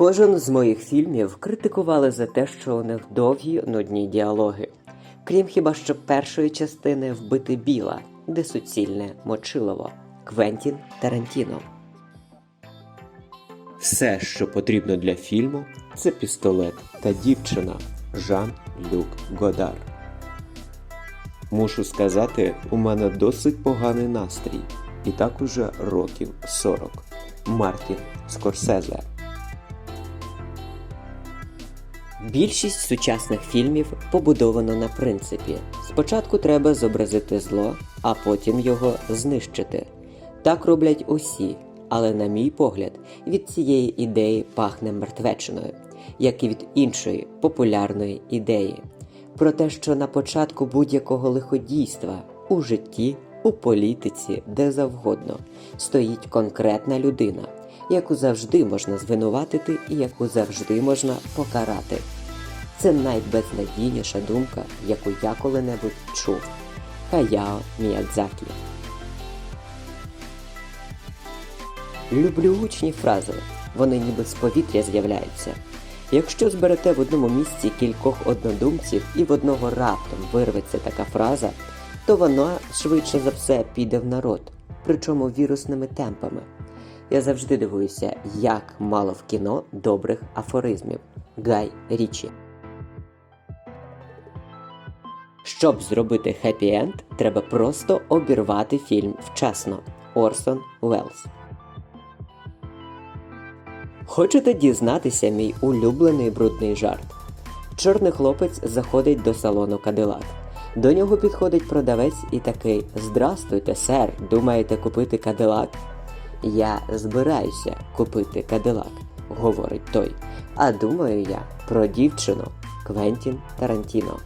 Кожен з моїх фільмів критикували за те, що у них довгі нудні діалоги. Крім хіба що першої частини вбити біла, де суцільне мочилово Квентін Тарантіно. Все, що потрібно для фільму, це пістолет та дівчина Жан Люк Годар. Мушу сказати, у мене досить поганий настрій, і так уже років 40. Мартін Скорсезе. Більшість сучасних фільмів побудовано на принципі: спочатку треба зобразити зло, а потім його знищити. Так роблять усі, але, на мій погляд, від цієї ідеї пахне мертвечиною, як і від іншої популярної ідеї. Про те, що на початку будь-якого лиходійства у житті, у політиці, де завгодно, стоїть конкретна людина, яку завжди можна звинуватити і яку завжди можна покарати. Це найбезнадійніша думка, яку я коли-небудь чув. Хаяо Міядзакі. Люблю гучні фрази, вони ніби з повітря з'являються. Якщо зберете в одному місці кількох однодумців і в одного раптом вирветься така фраза, то вона швидше за все піде в народ, причому вірусними темпами. Я завжди дивуюся, як мало в кіно добрих афоризмів. Гай Річі. Щоб зробити хеппі-енд, треба просто обірвати фільм вчасно. Орсон Уеллс. Хочете дізнатися мій улюблений брудний жарт? Чорний хлопець заходить до салону Кадилак. До нього підходить продавець і такий: Здрастуйте, сер, думаєте купити Кадилак? Я збираюся купити Кадилак, говорить той. А думаю я про дівчину Квентін Тарантіно.